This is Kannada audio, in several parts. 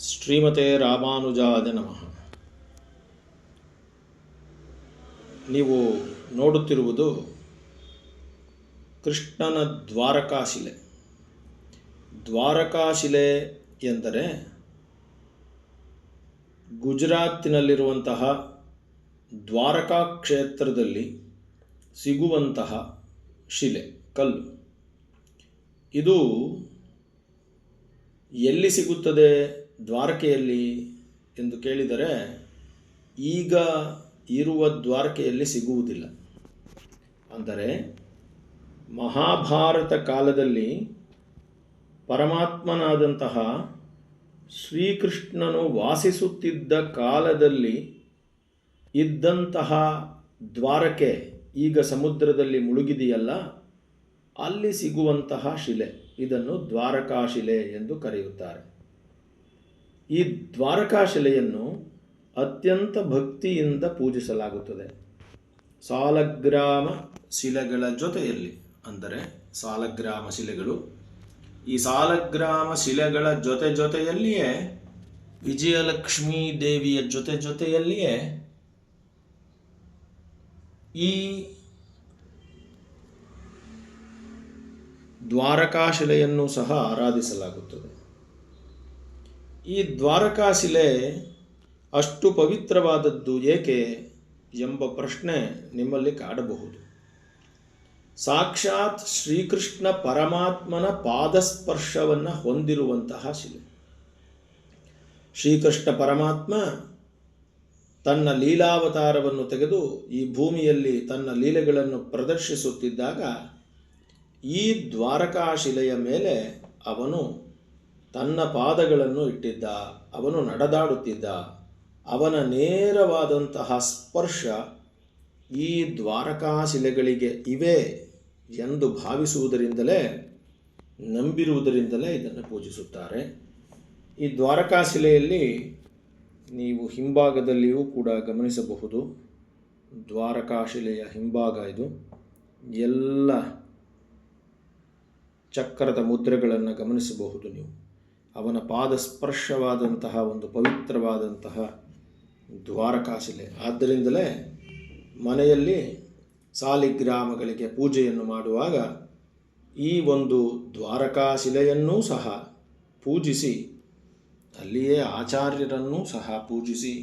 ಶ್ರೀಮತೆ ರಾಮಾನುಜಾದ ನಮಃ. ನೀವು ನೋಡುತ್ತಿರುವುದು ಕೃಷ್ಣನ ದ್ವಾರಕಾಶಿಲೆ. ದ್ವಾರಕಾಶಿಲೆ ಎಂದರೆ ಗುಜರಾತಿನಲ್ಲಿರುವಂತಹ ದ್ವಾರಕಾ ಕ್ಷೇತ್ರದಲ್ಲಿ ಸಿಗುವಂತಹ ಶಿಲೆ, ಕಲ್ಲು. ಇದು ಎಲ್ಲಿ ಸಿಗುತ್ತದೆ? ದ್ವಾರಕೆಯಲ್ಲಿ ಎಂದು ಕೇಳಿದರೆ ಈಗ ಇರುವ ದ್ವಾರಕೆಯಲ್ಲಿ ಸಿಗುವುದಿಲ್ಲ. ಅಂದರೆ ಮಹಾಭಾರತ ಕಾಲದಲ್ಲಿ ಪರಮಾತ್ಮನಾದಂತಹ ಶ್ರೀಕೃಷ್ಣನು ವಾಸಿಸುತ್ತಿದ್ದ ಕಾಲದಲ್ಲಿ ಇದ್ದಂತಹ ದ್ವಾರಕೆ ಈಗ ಸಮುದ್ರದಲ್ಲಿ ಮುಳುಗಿದೆಯಲ್ಲ, ಅಲ್ಲಿ ಸಿಗುವಂತಹ ಶಿಲೆ, ಇದನ್ನು ದ್ವಾರಕಾಶಿಲೆ ಎಂದು ಕರೆಯುತ್ತಾರೆ. ಈ ದ್ವಾರಕಾಶಿಲೆಯನ್ನು ಅತ್ಯಂತ ಭಕ್ತಿಯಿಂದ ಪೂಜಿಸಲಾಗುತ್ತದೆ. ಸಾಲಗ್ರಾಮ ಶಿಲೆಗಳ ಜೊತೆಯಲ್ಲಿ, ಅಂದರೆ ಸಾಲಗ್ರಾಮ ಶಿಲೆಗಳು, ಈ ಸಾಲಗ್ರಾಮ ಶಿಲೆಗಳ ಜೊತೆ ಜೊತೆಯಲ್ಲಿಯೇ, ವಿಜಯಲಕ್ಷ್ಮೀ ದೇವಿಯ ಜೊತೆ ಜೊತೆಯಲ್ಲಿಯೇ, ಈ ದ್ವಾರಕಾಶಿಲೆಯನ್ನು ಸಹ ಆರಾಧಿಸಲಾಗುತ್ತದೆ. ಈ ದ್ವಾರಕಾಶಿಲೆ ಅಷ್ಟು ಪವಿತ್ರವಾದದ್ದು ಏಕೆ ಎಂಬ ಪ್ರಶ್ನೆ ನಿಮ್ಮಲ್ಲಿ ಕಾಡಬಹುದು. ಸಾಕ್ಷಾತ್ ಶ್ರೀಕೃಷ್ಣ ಪರಮಾತ್ಮನ ಪಾದಸ್ಪರ್ಶವನ್ನು ಹೊಂದಿರುವಂತಹ ಶಿಲೆ. ಶ್ರೀಕೃಷ್ಣ ಪರಮಾತ್ಮ ತನ್ನ ಲೀಲಾವತಾರವನ್ನು ತೆಗೆದು ಈ ಭೂಮಿಯಲ್ಲಿ ತನ್ನ ಲೀಲೆಗಳನ್ನು ಪ್ರದರ್ಶಿಸುತ್ತಿದ್ದಾಗ ಈ ದ್ವಾರಕಾಶಿಲೆಯ ಮೇಲೆ ಅವನು ತನ್ನ ಪಾದಗಳನ್ನು ಇಟ್ಟಿದ್ದ, ಅವನು ನಡೆದಾಡುತ್ತಿದ್ದ, ಅವನ ನೇರವಾದಂತಹ ಸ್ಪರ್ಶ ಈ ದ್ವಾರಕಾಶಿಲೆಗಳಿಗೆ ಇವೆ ಎಂದು ಭಾವಿಸುವುದರಿಂದಲೇ, ನಂಬಿರುವುದರಿಂದಲೇ ಇದನ್ನು ಪೂಜಿಸುತ್ತಾರೆ. ಈ ದ್ವಾರಕಾಶಿಲೆಯಲ್ಲಿ ನೀವು ಹಿಂಭಾಗದಲ್ಲಿಯೂ ಕೂಡ ಗಮನಿಸಬಹುದು. ದ್ವಾರಕಾಶಿಲೆಯ ಹಿಂಭಾಗ ಇದು. ಎಲ್ಲ ಚಕ್ರದ ಮುದ್ರೆಗಳನ್ನು ಗಮನಿಸಬಹುದು ನೀವು. ಅವನ ಪಾದಸ್ಪರ್ಶವಾದಂತಹ ಒಂದು ಪವಿತ್ರವಾದಂತಹ ದ್ವಾರಕಾಶಿಲೆ. ಆದ್ದರಿಂದಲೇ ಮನೆಯಲ್ಲಿ ಸಾಲಿಗ್ರಾಮಗಳಿಗೆ ಪೂಜೆಯನ್ನು ಮಾಡುವಾಗ ಈ ಒಂದು ದ್ವಾರಕಾಶಿಲೆಯನ್ನೂ ಸಹ ಪೂಜಿಸಿ, ಅಲ್ಲಿಯೇ ಆಚಾರ್ಯರನ್ನೂ ಸಹ ಪೂಜಿಸಿ,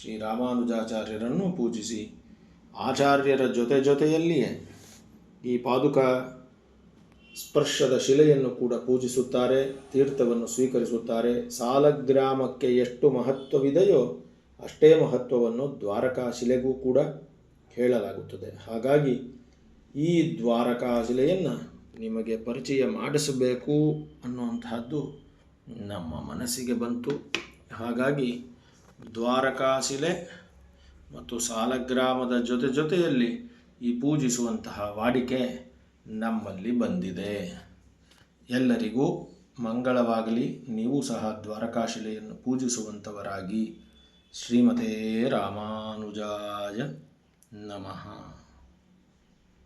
ಶ್ರೀರಾಮಾನುಜಾಚಾರ್ಯರನ್ನು ಪೂಜಿಸಿ, ಆಚಾರ್ಯರ ಜೊತೆ ಜೊತೆಯಲ್ಲಿಯೇ ಈ ಪಾದುಕ ಸ್ಪರ್ಶದ ಶಿಲೆಯನ್ನು ಕೂಡ ಪೂಜಿಸುತ್ತಾರೆ, ತೀರ್ಥವನ್ನು ಸ್ವೀಕರಿಸುತ್ತಾರೆ. ಸಾಲಗ್ರಾಮಕ್ಕೆ ಎಷ್ಟು ಮಹತ್ವವಿದೆಯೋ ಅಷ್ಟೇ ಮಹತ್ವವನ್ನು ದ್ವಾರಕಾ ಶಿಲೆಗೂ ಕೂಡ ಹೇಳಲಾಗುತ್ತದೆ. ಹಾಗಾಗಿ ಈ ದ್ವಾರಕಾ ಶಿಲೆಯನ್ನು ನಿಮಗೆ ಪರಿಚಯ ಮಾಡಿಸಬೇಕು ಅನ್ನುವಂತಹದ್ದು ನಮ್ಮ ಮನಸ್ಸಿಗೆ ಬಂತು. ಹಾಗಾಗಿ ದ್ವಾರಕಾ ಶಿಲೆ ಮತ್ತು ಸಾಲಗ್ರಾಮದ ಜೊತೆ ಜೊತೆಯಲ್ಲಿ ಈ ಪೂಜಿಸುವಂತಹ ವಾಡಿಕೆ ನಮ್ಮಲ್ಲಿ ಬಂದಿದೆ. ಎಲ್ಲರಿಗೂ ಮಂಗಳವಾಗಲಿ. ನೀವು ಸಹ ದ್ವಾರಕಾಶಿಲೆಯನ್ನು ಪೂಜಿಸುವಂಥವರಾಗಿ ಶ್ರೀಮತೇ ರಾಮಾನುಜಾಯ ನಮಃ.